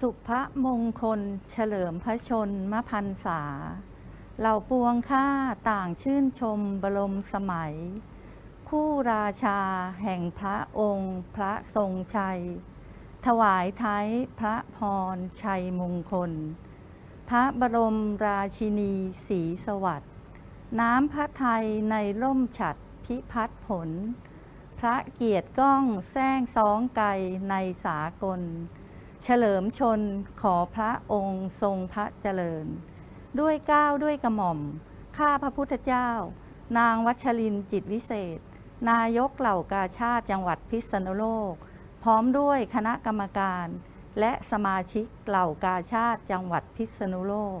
สุภมงคล เฉลิมพระชนมพันษา เหล่าปวงข้าต่างชื่นชมบรมสมัย คู่ราชาแห่งพระองค์ พระทรงชัย ถวายไทยพระพรชัยมงคล พระบรมราชินีศรีสวัสดิ์น้ำพระไทยในร่มฉัดพิพัฒผล พระเกียรติก้องแซงสองไกลในสากล เฉลิมชนขอพระองค์ทรงพระเจริญ ด้วยก้าวด้วยกระหม่อม ข้าพระพุทธเจ้า นางวัชรินจิตวิเศษ นายกเหล่ากาชาติจังหวัดพิษณุโลก พร้อมด้วยคณะกรรมการ และสมาชิกเหล่ากาชาติจังหวัดพิษณุโลก